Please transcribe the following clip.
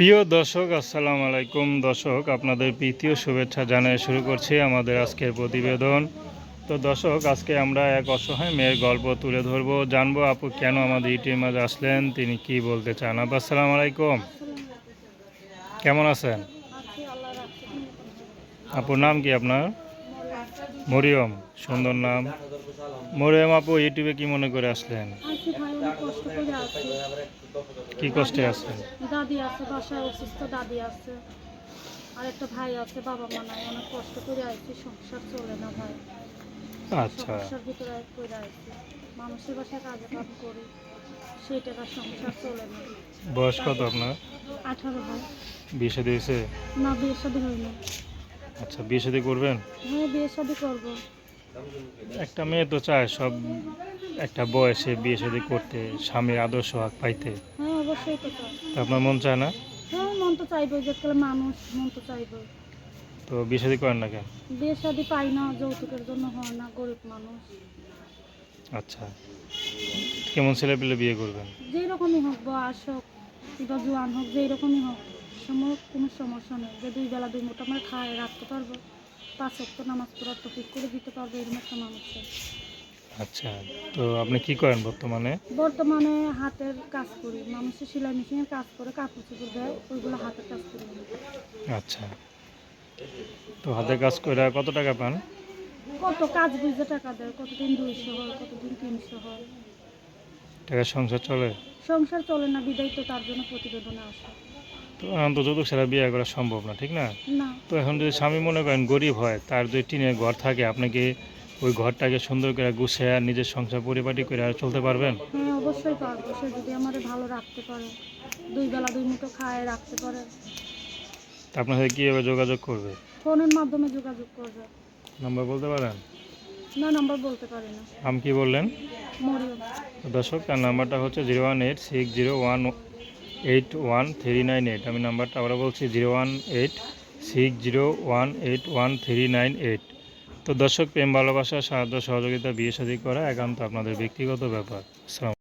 প্রিয় দর্শক আসসালামু আলাইকুম। দর্শক আপনাদের প্রীতীয় শুভেচ্ছা জানিয়ে শুরু করছি আমাদের আজকের প্রতিবেদন। তো দর্শক আজকে আমরা এক অসহায় মেয়ের গল্প তুলে ধরবো। জানব আপু কেন আমাদের ইটির মাঝে আসলেন তিনি কি বলতে চান? আপু আসসালামু আলাইকুম। কেমন আছেন? আছি আপুর নাম কি আপনার? মরিয়ম সুন্দর নাম। মরিয়ম আপু ইউটিউবে কি মনে করে আসলেন? আছি। কি কষ্টে আছেন? দাদি আছে বাসায় অসুস্থ দাদি আছে। আর একটা ভাই আছে বাবা মা নাই অনেক কষ্ট করে আছি সংসার চলে না ভাই। আচ্ছা। সমস্যার ভিতরে করে মানুষের বাসায় কাজে কাম করি সেই টাকা সংসার চলে না। বয়স কত আপনার? আঠারো ভাই। বিয়ে শাদী হয়েছে? না বিয়ে শাদি হয়নি। আচ্ছা বিয়ে শাদী করবেন? হ্যাঁ বিয়ে শাদি করব। একটা মেয়ে তো চায় সব একটা বয়সে বিয়ে শাদী করতে স্বামীর আদর্শ হাক পাইতে। হ্যাঁ অবশ্যই তো তো আপনার মন চায় না? হ্যাঁ মন তো চাইব যে মানুষ মন তো চাইব। তো বিয়ে শাদী করেন না কেন? বিয়ে শাদি পাই না যৌতুকের জন্য হয় না গরিব মানুষ। আচ্ছা কেমন ছেলে পেলে বিয়ে করবেন? যেই রকমই হোক বয়স হোক কিংবা জোয়ান হোক যেই রকমই হোক। সময় কোনো সমস্যা নেই। যে দুই বেলা দুই মুঠো আমরা খায় রাখতে পারব পাঁচ অক্ট নামাজ পড়ার তো ঠিক করে দিতে পারব এরকম একটা মানুষ আচ্ছা তো আপনি কি করেন বর্তমানে? বর্তমানে হাতের কাজ করি। মানুষের সেলাই মেশিনের কাজ করে কাপড় চোপড় দেয় ওইগুলো হাতের কাজ করি আচ্ছা তো হাতে কাজ করে কত টাকা পান? কত কাজ বুঝে টাকা দেয় কতদিন দুইশো হয় কতদিন তিনশো হয়। টাকা সংসার চলে? সংসার চলে না বিদায় তো তার জন্য প্রতিবেদনে আসে। তো এখন তো যৌতুক ছাড়া বিয়ে করা সম্ভব না ঠিক না? তো এখন যদি স্বামী মনে করেন গরিব হয় তার যদি টিনের ঘর থাকে আপনাকে ওই ঘরটাকে সুন্দর করে গুছিয়ে আর নিজের সংসার পরিপাটি করে আর চলতে পারবেন? হ্যাঁ অবশ্যই পারব। সে যদি ভালো রাখতে পারে দুই বেলা দুই মুঠো খায় রাখতে পারে। তা আপনার সাথে কীভাবে যোগাযোগ করবে? ফোনের মাধ্যমে যোগাযোগ করবে। নাম্বার বলতে পারেন? না নাম্বার বলতে পারি না। নাম কি বললেন? মরিয়ম। দর্শক তার নাম্বারটা হচ্ছে zero one eight six zero one eight one three nine eight আমি নাম্বারটা আবার বলছি zero one eight six zero one eight one three nine eight তো দর্শক, প্রেম, ভালোবাসা, সাহায্য, সহযোগিতা, বিয়ে সাদী করা একান্ত আপনাদের ব্যক্তিগত ব্যাপার।